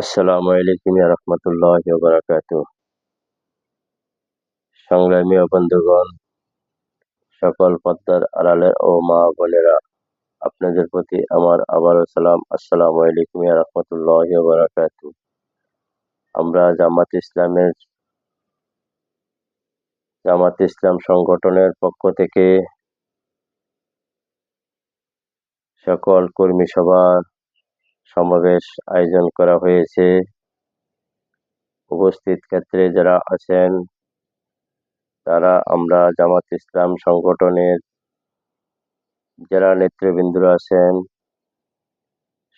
আসসালামু আলাইকুম রহমতুল্লাহ সংগ্রামী বন্ধুগণ, সকল পদ্মার আড়ালের ও মা বোনেরা, আপনাদের প্রতি আমার আবারও সালাম। আসসালামু আলাইকুম রহমতুল্লাহ আমরা জামাত ইসলামের, জামাত ইসলাম সংগঠনের পক্ষ থেকে সকল কর্মী সভা সমাবেশ আয়োজন করা হয়েছে। উপস্থিত ক্ষেত্রে যারা আছেন, তারা আমরা জামাত ইসলাম সংগঠনের যারা নেতৃবৃন্দরা আছেন,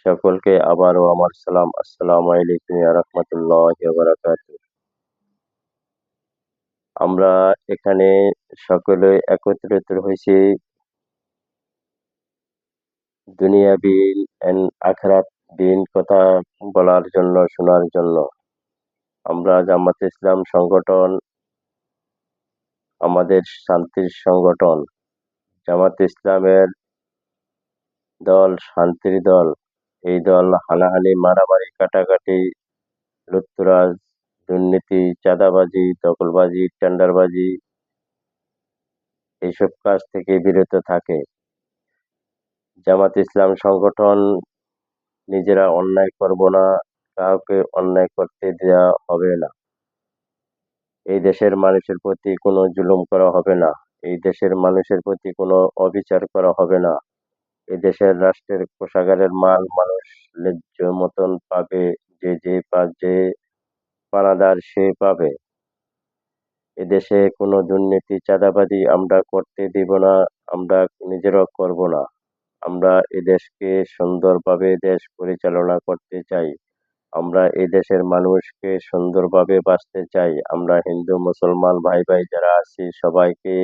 সকলকে আবারও আমার সালাম, আসসালাম আলাইকুম রহমতুল্লাহ বারাকাত আমরা এখানে সকলে একত্রিত হয়েছি। দুনিয়া বিন এন্ড আখরাত বিন কথা বলার জন্য, শোনার জন্য। আমরা জামাত ইসলাম সংগঠন, আমাদের শান্তির সংগঠন। জামাত ইসলামের দল, শান্তির দল। এই দল হানাহানি, মারামারি, কাটাকাটি লুত্তরাজ দুর্নীতি, চাঁদাবাজি, দখলবাজি, টেন্ডারবাজি, এইসব কাজ থেকে বিরত থাকে। জামাত ইসলাম সংগঠন নিজেরা অন্যায় করব না, কাউকে অন্যায় করতে দেওয়া হবে না। এই দেশের মানুষের প্রতি কোনো জুলুম করা হবে না। এই দেশের মানুষের প্রতি কোনো অবিচার করা হবে না। এই দেশের রাষ্ট্রের কোষাগারের মাল মানুষ ন্যায্য মতন পাবে, যে যে যে পানাদার সে পাবে। এদেশে কোনো দুর্নীতি চাঁদাবাদি আমরা করতে দিব না, আমরা নিজেরাও করব না। আমরা এদেশকে সুন্দরভাবে দেশ পরিচালনা করতে চাই। আমরা এই দেশের মানুষকে সুন্দরভাবে বাঁচতে চাই। আমরা হিন্দু, মুসলমান ভাই ভাই যারা আছি, সবাইকে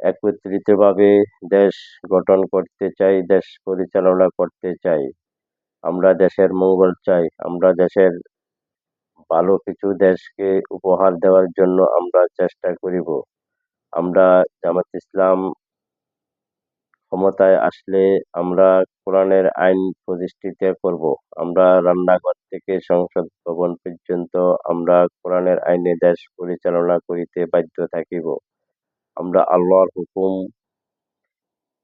একত্রিতভাবে দেশ গঠন করতে চাই, দেশ পরিচালনা করতে চাই। আমরা দেশের মঙ্গল চাই। আমরা দেশের ভালো কিছু দেশকে উপহার দেওয়ার জন্য আমরা চেষ্টা করিব। আমরা জামাত ইসলাম ক্ষমতায় আসলে আমরা কোরআনের আইন প্রতিষ্ঠিত করব। আমরা রান্নাঘর থেকে সংসদ ভবন পর্যন্ত আমরা কোরআনের আইনে দেশ পরিচালনা করিতে বাধ্য থাকিব। আমরা আল্লাহর হুকুম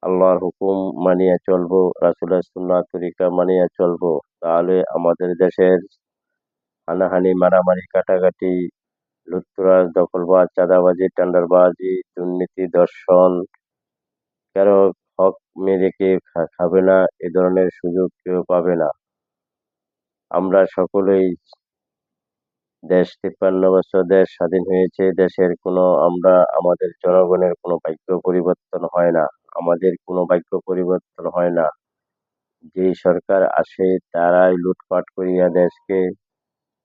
আল্লাহর হুকুম মানিয়া চলব, রাসুলের সুন্নাহ তরিকা মানিয়া চলব। তাহলে আমাদের দেশের হানাহানি, মারামারি, কাটাকাটি লুত্তরাজ দখলবাজ, চাঁদাবাজি, টান্ডারবাজি, দুর্নীতি দর্শন কারও হক মেরে খাবে না, এ ধরনের সুযোগ কেউ পাবে না। আমরা সকলেই দেশ তিপ্পান্ন বছর দেশ স্বাধীন হয়েছে, দেশের কোনো আমরা, আমাদের জনগণের কোনো ভাগ্য পরিবর্তন হয় না, আমাদের কোনো ভাগ্য পরিবর্তন হয় না। যেই সরকার আসে, তারাই লুটপাট করিয়া দেশকে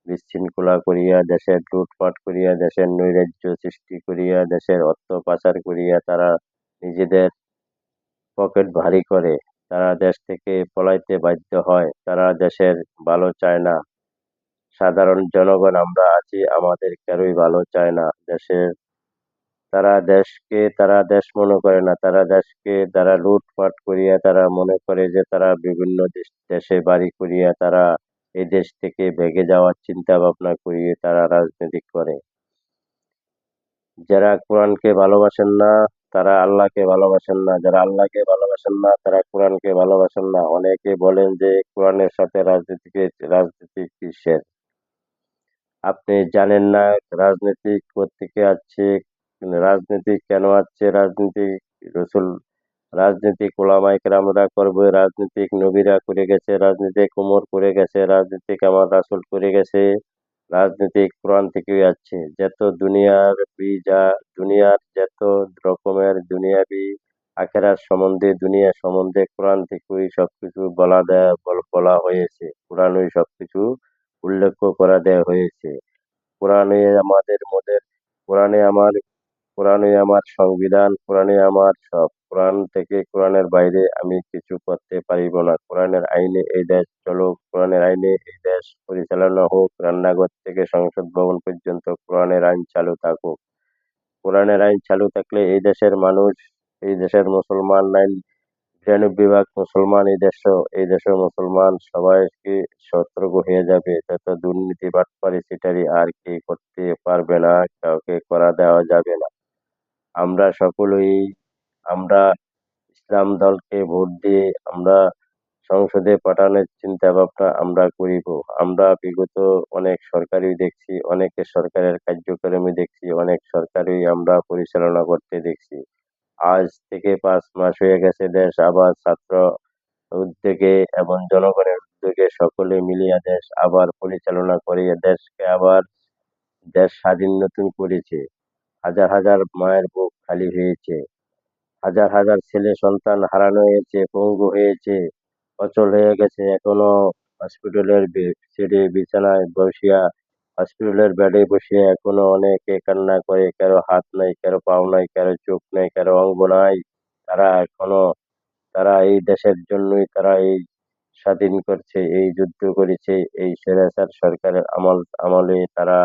বিশৃঙ্খলা করিয়া, দেশের লুটপাট করিয়া, দেশের নৈরাজ্য সৃষ্টি করিয়া, দেশের অর্থ পাচার করিয়া, তারা নিজেদের পকেট ভারী করে। তারা দেশ থেকে পলাইতে বাধ্য হয়। তারা দেশের ভালো চায় না। সাধারণ জনগণ, আমরা আছি, আমাদের কেউই ভালো চায় না। দেশের, তারা দেশকে, তারা দেশ মনে করে না। তারা দেশকে, তারা লুটপাট করিয়া তারা মনে করে যে তারা বিভিন্ন দেশে বাড়ি করিয়া তারা এই দেশ থেকে ভেগে যাওয়ার চিন্তা ভাবনা করিয়ে তারা রাজনীতি করে। যারা কোরআনকে ভালোবাসেন না তারা আল্লাহকে ভালোবাসেন না, যারা আল্লাহকে ভালোবাসেন না, তারা কোরআনকে ভালোবাসেন না। অনেকে বলেন যে কোরআনের সাথে রাজনীতিকে, রাজনীতি কিসের? আপনি জানেন না রাজনীতি কোথেকে আছে রাজনীতি কেন আছে রাজনীতি রসুল রাজনীতিক ওলামাইক রামরা করবে রাজনীতিক নবীরা করে গেছে রাজনীতিক উমর করে গেছে রাজনীতিক আমার রাসুল করে গেছে। রাজনীতিক কোরআন থেকেই আছে যত দুনিয়ার যা দুনিয়ার যত রকমের দুনিয়াবি আখেরার সম্বন্ধে, দুনিয়া সম্বন্ধে কোরআন থেকেই সব কিছু বলা দেয়া, বলা হয়েছে। কোরআনই সব কিছু উল্লেখ করা দেয়া হয়েছে। কোরআনে আমাদের মধ্যে কোরআনে আমার কোরআনে আমার সংবিধান কোরআনে আমার সব। কোরআন থেকে কোরআনের বাইরে আমি কিছু করতে পারিব না। কোরআনের আইনে এই দেশ চলুক কোরআনের আইনে এই দেশ পরিচালনা হোক, রান্নাঘর থেকে সংসদ ভবন পর্যন্ত কোরআনের আইন চালু থাকুক। কোরআনের আইন চালু থাকলে এই দেশের মানুষ, এই দেশের মুসলমান নাই বিরানব্বই ভাগ মুসলমান, এই দেশ, এই দেশের মুসলমান সবাইকে সতর্ক হয়ে যাবে? যত দুর্নীতি বাটপারি সিটারি আর কি করতে পারবে না, কাউকে করা দেওয়া যাবে না। আমরা সকলেই আমরা ইসলাম দলকে ভোট দিয়ে আমরা সংসদে পাঠানোর চিন্তা ভাবনা আমরা করিব। আমরা বিগত অনেক সরকারি দেখছি, অনেকে সরকারের কার্যক্রমে দেখছি, অনেক সরকারি আমরা পরিচালনা করতে দেখছি। আজ থেকে পাঁচ মাস হয়ে গেছে দেশ আবার ছাত্র উদ্যোগে এবং জনগণের উদ্যোগে সকলে মিলিয়ে দেশ আবার পরিচালনা করে দেশকে আবার দেশ স্বাধীন নতুন করেছে। হাজার হাজার মায়ের বুক খালি হয়েছে। হাজার হাজার ছেলে সন্তান হারানো হয়েছে, পঙ্গু হয়েছে, অচল হয়ে গেছে। এখনও হসপিটালের বেডে বিছানায় বসিয়া হসপিটালের বেডে বসিয়া এখনও অনেকে কান্না করে, কারও হাত নাই, কারও পাও নাই, কারও চোখ নাই, কারও অঙ্গ নাই। তারা এখনও, তারা এই দেশের জন্যই তারা এই স্বাধীন করছে, এই যুদ্ধ করেছে, এই স্বৈরাচার সরকারের আমল আমলে তারা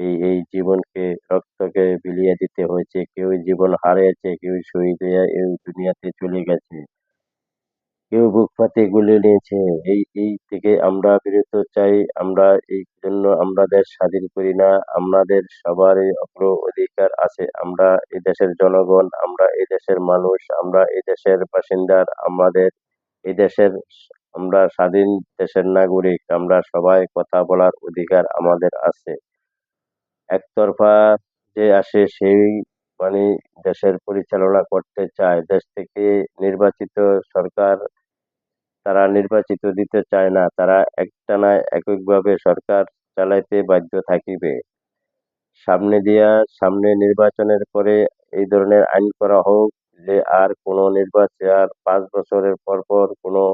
এই এই জীবনকে রক্তকে বিলিয়ে দিতে হয়েছে। কেউ জীবন হারিয়েছে কেউ শহীদ হয়ে এই দুনিয়াতে চলে গেছে। কেউ বুক পাতে গুলি নিয়েছে। এই এই থেকে আমরা বিরত চাই। আমরা এই জন্য আমরা দেশ স্বাধীন করি না। আমাদের সবারই অগ্র অধিকার আছে। আমরা এই দেশের জনগণ, আমরা এই দেশের মানুষ, আমরা এই দেশের বাসিন্দার আমাদের এই দেশের আমরা স্বাধীন দেশের নাগরিক। আমরা সবাই কথা বলার অধিকার আমাদের আছে। একতরফা যে আসে সেই মানে দেশের পরিচালনা করতে চায়। দেশ থেকে নির্বাচিত সরকার তারা নির্বাচিত দিতে চায় না। তারা একটানা এককভাবে সরকার চালাইতে বাধ্য থাকিবে। সামনে দিয়া সামনে নির্বাচনের পরে এই ধরনের আইন করা হোক যে আর কোনো নির্বাচন, আর পাঁচ বছরের পর পর কোনো,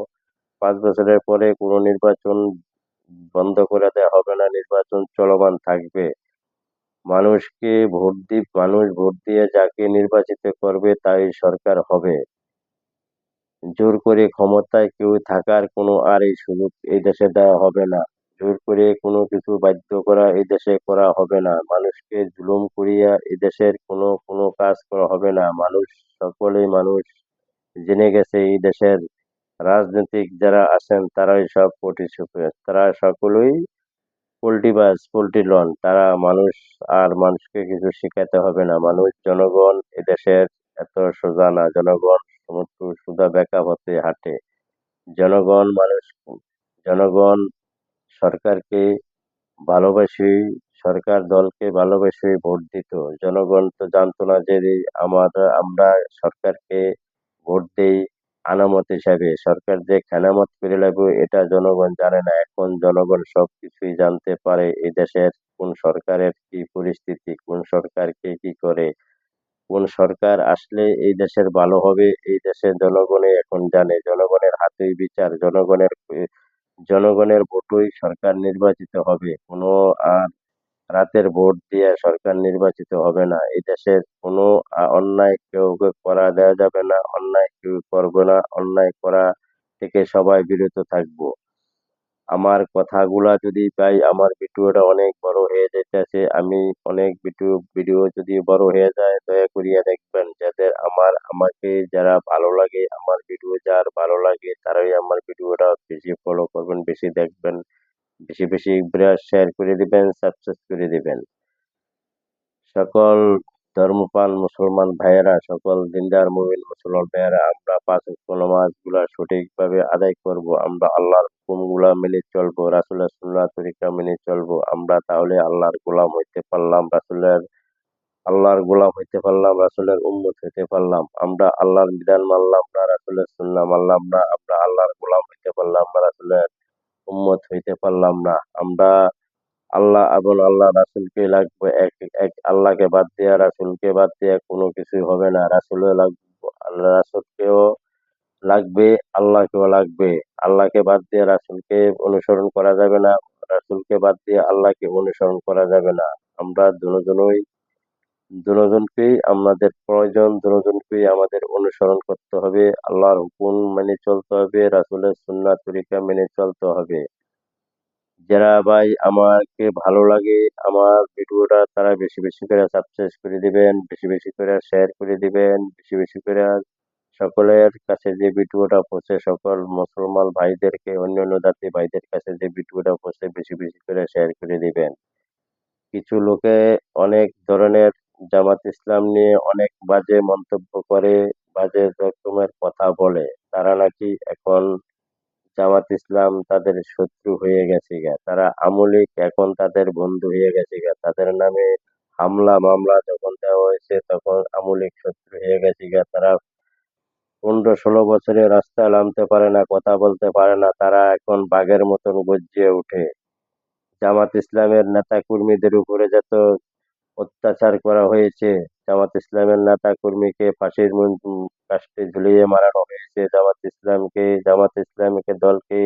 পাঁচ বছরের পরে কোনো নির্বাচন বন্ধ করে দেওয়া হবে না। নির্বাচন চলমান থাকবে। মানুষকে ভোট দি, মানুষ ভোট দিয়ে যাকে নির্বাচিত করবে তাই সরকার হবে। জোর করে ক্ষমতায় কেউ থাকার কোনো আর এই সুযোগ এই দেশে দেওয়া হবে না। জোর করে কোনো কিছু বাধ্য করা এই দেশে করা হবে না। মানুষকে জুলুম করিয়া এই দেশের কোনো কোনো কাজ করা হবে না। মানুষ, সকলেই মানুষ জেনে গেছে এই দেশের রাজনৈতিক যারা আছেন তারাই সব পটিসুপে তারা সকলেই পোল্টিবাজ পোল্ট্রি লন, তারা মানুষ আর মানুষকে কিছু শেখাতে হবে না। মানুষ, জনগণ এদেশের এত সোজা না। জনগণ সমস্ত সুদা বেকা হতে হাঁটে। জনগণ মানুষ, জনগণ সরকারকে ভালোবাসি, সরকার দলকে ভালোবেসে ভোট দিত। জনগণ তো জানতো না যে আমরা সরকারকে ভোট দেই। আনামত হিসাবে সরকার যে খেনামত করে লাগবে, এটা জনগণ জানে না। এখন জনগণ সব কিছুই জানতে পারে এই দেশের কোন সরকারের কি পরিস্থিতি, কোন সরকার কে কি করে। কোন সরকার আসলে এই দেশের ভালো হবে, এই দেশের জনগণই এখন জানে। জনগণের হাতেই বিচার, জনগণের জনগণের ভোটই সরকার নির্বাচিত হবে। কোনো আর রাতের ভোট দিয়ে সরকার নির্বাচিত হবে না। এই দেশের কোনো অন্যায় কেউ করা দেওয়া যাবে না। অন্যায় কেউ করবে না। অন্যায় করা থেকে সবাই বিরত থাকব। আমার কথাগুলা যদি পাই, আমার ভিডিওটা অনেক বড় হয়ে যাইতেছে আমি অনেক ভিডিও ভিডিও যদি বড় হয়ে যায়, দয়া করিয়া দেখবেন যাদের আমার, আমাকে যারা ভালো লাগে, আমার ভিডিও যার ভালো লাগে, তারাই আমার ভিডিওটা বেশি ফলো করবেন, বেশি দেখবেন। বেশি বেশি শেয়ার করে দিবেন সাবস্ক্রাইব করে দিবেন। সকল ধর্মপাল মুসলমান ভাইয়েরা, সকল দিনদার মুমিন মুসলমান ভাইয়েরা, আমরা পাঁচ নামাজগুলা সঠিকভাবে আদায় করব, আমরা আল্লাহর হুকুমগুলা মেনে চলবো, রাসূলের সুন্নাহ তরিকা মেনে চলবো, আমরা তাহলে আল্লাহর গোলাম হইতে পারলাম, রাসূলের, আল্লাহর গোলাম হইতে পারলাম, রাসূলের উম্মত হইতে পারলাম, আমরা আল্লাহর বিধান মানলাম না, রাসূলের সুন্নাহ মানলাম না, আমরা আল্লাহর গোলাম হইতে পারলাম না, রাসূলের উম্মত হইতে পারলাম না। আমরা আল্লাহ এবং আল্লাহ রাসুলকে লাগবে এক এক আল্লাহকে বাদ দিয়া, রাসুলকে বাদ দিয়া কোনো কিছুই হবে না। রাসুলও লাগবে আল্লাহ রাসুলকেও লাগবে, আল্লাহকেও লাগবে। আল্লাহকে বাদ দিয়ে রাসুলকে অনুসরণ করা যাবে না। রাসুলকে বাদ দিয়ে আল্লাহকে অনুসরণ করা যাবে না। আমরা দুজনই দুজনকেই আমাদের প্রয়োজন, দুজনকেই আমাদের অনুসরণ করতে হবে। আল্লাহর হুকুম মেনে চলতে হবে, রাসুলের সুন্নাহ তরিকা মেনে চলতে হবে। যারা ভাই, আমাকে ভালো লাগে, আমার ভিডিওটা তারা বেশি বেশি করে সাবস্ক্রাইব করে দিবেন, বেশি বেশি করে শেয়ার করে দিবেন, বেশি বেশি করে সকলের কাছে যে ভিডিওটা পৌঁছে, সকল মুসলমান ভাইদেরকে অন্যান্য জাতি ভাইদের কাছে যে ভিডিওটা পৌঁছে, বেশি বেশি করে শেয়ার করে দিবেন। কিছু লোকে অনেক ধরনের জামাত ইসলাম নিয়ে অনেক বাজে মন্তব্য করে, বাজে রকমের কথা বলে। তারা নাকি এখন জামাত ইসলাম তাদের শত্রু হয়ে গেছে গা। তারা আমলিক, এখন তাদের বন্ধু হয়ে গেছে গা। তাদের নামে হামলা মামলা যখন দেওয়া হয়েছে, তখন আমলিক শত্রু হয়ে গেছে গা। তারা পনেরো ষোলো বছরে রাস্তায় নামতে পারে না, কথা বলতে পারে না। তারা এখন বাঘের মতন গর্জিয়ে ওঠে। জামাত ইসলামের নেতা কর্মীদের উপরে যত অত্যাচার করা হয়েছে। জামাত ইসলামের নেতা কর্মীকে ফাঁসির কাস্টে ঝুলিয়ে মারানো হয়েছে। জামাত ইসলামকে জামাত ইসলামকে দলকে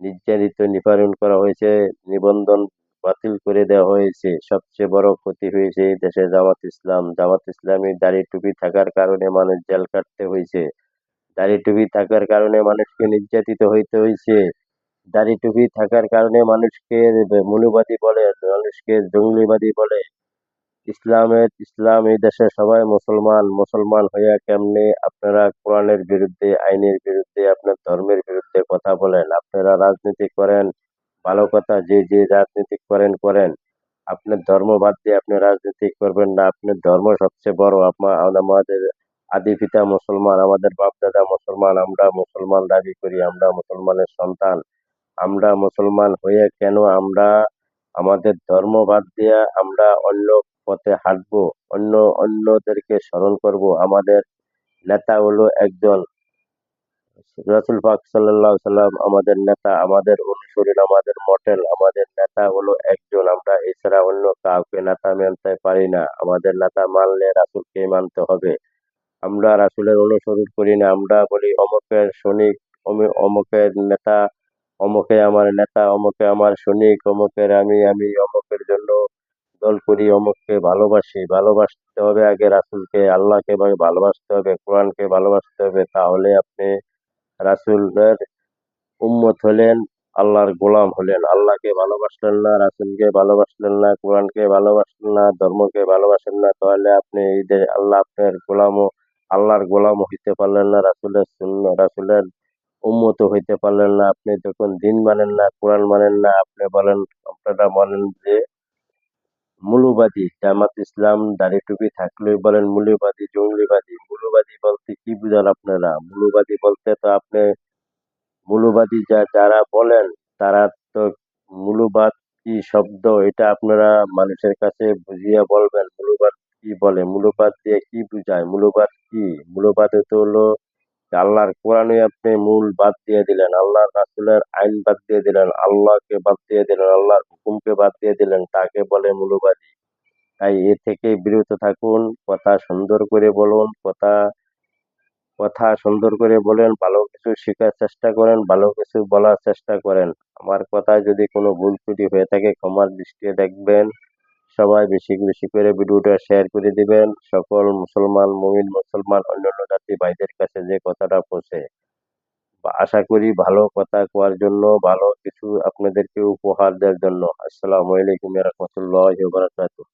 নির্যাতিত নিবারণ করা হয়েছে। নিবন্ধন বাতিল করে দেওয়া হয়েছে। সবচেয়ে বড় ক্ষতি হয়েছে দেশে জামাত ইসলাম। জামাত ইসলামের দাড়ি টুপি থাকার কারণে মানুষ জেল কাটতে হয়েছে। দাড়ি টুপি থাকার কারণে মানুষকে নির্যাতিত হইতে হয়েছে দাড়ি টুপি থাকার কারণে মানুষকে মনুবাদী বলে, মানুষকে জঙ্গলিবাদী বলে। ইসলামের, ইসলাম এই দেশে সবাই মুসলমান মুসলমান হইয়া কেমনে আপনারা কোরআনের বিরুদ্ধে, আইনের বিরুদ্ধে, আপনার ধর্মের বিরুদ্ধে কথা বলেন? আপনারা রাজনীতি করেন, ভালো কথা যে যে রাজনীতি করেন করেন। আপনার ধর্ম বাদ দিয়ে আপনি রাজনীতি করবেন না। আপনার ধর্ম সবচেয়ে বড়। আমাদের আদি পিতা মুসলমান, আমাদের বাপ দাদা মুসলমান, আমরা মুসলমান দাবি করি, আমরা মুসলমানের সন্তান। আমরা মুসলমান হয়ে কেন আমরা, আমাদের ধর্ম বাদ দিয়ে আমরা অন্য পথে হাঁটবো, অন্য অন্যদেরকে স্মরণ করব। আমাদের নেতা হলো একজন রাসুল পাক সাল্লাহ সাল্লাম। আমাদের নেতা আমাদের অনুসরণ, আমাদের মডেল, আমাদের নেতা হলো একজন। আমরা এছাড়া অন্য কাউকে নেতা মানতে পারি না। আমাদের নেতা মানলে রাসুলকে মানতে হবে। আমরা রাসুলের অনুসরণ করি না। আমরা বলি, অমুকের সৈনিক অমকের নেতা, অমকে আমার নেতা, অমকে আমার সৈনিক, অমকের আমি আমি জন্য দল করি, অমুককে ভালোবাসি, ভালোবাসতে হবে আগে রাসুলকে, আল্লাহকে ভালোবাসতে হবে, কোরআনকে ভালোবাসতে হবে, তাহলে আপনি রাসুলের উম্মত হলেন, আল্লাহর গোলাম হলেন। আল্লাহকে ভালোবাসলেন না, রাসুলকে ভালোবাসলেন না, কোরআনকে ভালোবাসলেন না, ধর্মকে ভালোবাসেন না, তাহলে আপনি যে আল্লাহ আপনার গোলামও, আল্লাহর গোলাম হইতে পারলেন না, রাসুলের শূন্য রাসুলের উন্মত হইতে পারলেন না। আপনি যখন দিন মানেন না, কোরআন মানেন না, আপনি বলেন, আপনারা বলেন যে মূলবাদী, জামাত ইসলাম, দাড়ি টুপি থাকলেই বলেন মূল্যবাদী জঙ্গলিবাদী। মূলবাদী বলতে কি বুঝান আপনারা? মূলবাদী বলতে তো আপনি, মূলবাদী যা, যারা বলেন, তারা তো মূলবাদ কি শব্দ? এটা আপনারা মানুষের কাছে বুঝিয়ে বলবেন। মূলবাদ কি বলে? মূলবাদ দিয়ে কি বুঝায়? মূলবাদ কি? মূলবাদ তো হলো আল্লাহর কোরআনে আপনি মূল বাদ দিয়ে দিলেন, আল্লাহর রাসুলের আইন বাদ দিয়ে দিলেন, আল্লাহকে বাদ দিয়ে দিলেন, আল্লাহর হুকুমকে বাদ দিয়ে দিলেন, তাকে বলে মূলবাদী। তাই এ থেকে বিরত থাকুন, কথা সুন্দর করে বলুন, কথা কথা সুন্দর করে বলেন, ভালো কিছু শেখার চেষ্টা করেন, ভালো কিছু বলার চেষ্টা করেন। আমার কথায় যদি কোনো ভুল ত্রুটি হয়ে থাকে, ক্ষমার দৃষ্টিতে দেখবেন। সবাই বেশি বেশি করে ভিডিওটা শেয়ার করে দিবেন। সকল মুসলমান, মুমিন, মুসলমান, অন্যান্য জাতি ভাইদের কাছে যে কথাটা পৌঁছে আশা করি ভালো কথা কোয়ার জন্য, ভালো কিছু আপনাদেরকে উপহার দেওয়ার জন্য। আসসালামু আলাইকুম রহমতুল্লাহ বারাকাতুহ।